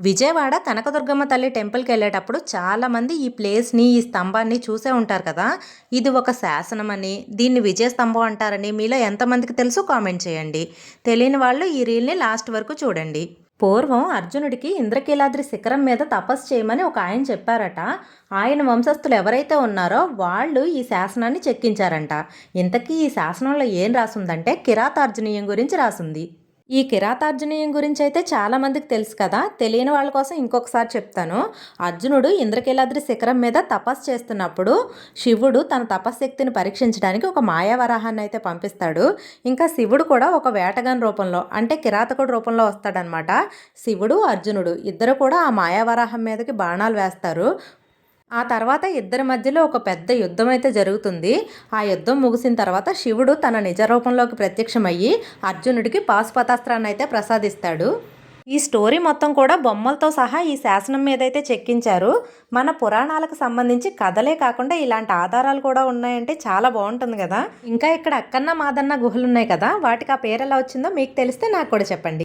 విజయవాడ కనకదుర్గమ్మ తల్లి టెంపుల్కి వెళ్ళేటప్పుడు చాలామంది ఈ ప్లేస్ని ఈ స్తంభాన్ని చూసే ఉంటారు కదా. ఇది ఒక శాసనమని దీన్ని విజయ స్తంభం అంటారని మీలో ఎంతమందికి తెలుసు కామెంట్ చేయండి. తెలియని వాళ్ళు ఈ రీల్ని లాస్ట్ వరకు చూడండి. పూర్వం అర్జునుడికి ఇంద్రకీలాద్రి శిఖరం మీద తపస్సు చేయమని ఒక ఆయన చెప్పారట. ఆయన వంశస్థులు ఎవరైతే ఉన్నారో వాళ్ళు ఈ శాసనాన్ని చెక్కించారంట. ఇంతకీ ఈ శాసనంలో ఏం రాసుందంటే కిరాతార్జునీయం గురించి రాసుంది. ఈ కిరాతార్జునీయం గురించి అయితే చాలామందికి తెలుసు కదా. తెలియని వాళ్ళ కోసం ఇంకొకసారి చెప్తాను. అర్జునుడు ఇంద్రకీలాద్రి శిఖరం మీద తపస్సు చేస్తున్నప్పుడు శివుడు తన తపశ్శక్తిని పరీక్షించడానికి ఒక మాయావరాహాన్ని అయితే పంపిస్తాడు. ఇంకా శివుడు కూడా ఒక వేటగాన్ రూపంలో అంటే కిరాతకుడు రూపంలో వస్తాడనమాట శివుడు అర్జునుడు ఇద్దరు కూడా ఆ మాయావరాహం మీదకి బాణాలు వేస్తారు. ఆ తర్వాత ఇద్దరి మధ్యలో ఒక పెద్ద యుద్ధం అయితే జరుగుతుంది. ఆ యుద్ధం ముగిసిన తర్వాత శివుడు తన నిజ రూపంలోకి ప్రత్యక్షమయ్యి అర్జునుడికి పాశుపతాస్త్రాన్ని అయితే ప్రసాదిస్తాడు. ఈ స్టోరీ మొత్తం కూడా బొమ్మలతో సహా ఈ శాసనం మీద అయితే చెక్కించారు. మన పురాణాలకు సంబంధించి కథలే కాకుండా ఇలాంటి ఆధారాలు కూడా ఉన్నాయంటే చాలా బాగుంటుంది కదా. ఇంకా ఇక్కడ అక్కన్న మాదన్న గుహలు ఉన్నాయి కదా. వాటికి ఆ పేరు ఎలా వచ్చిందో మీకు తెలిస్తే నాకు కూడా చెప్పండి.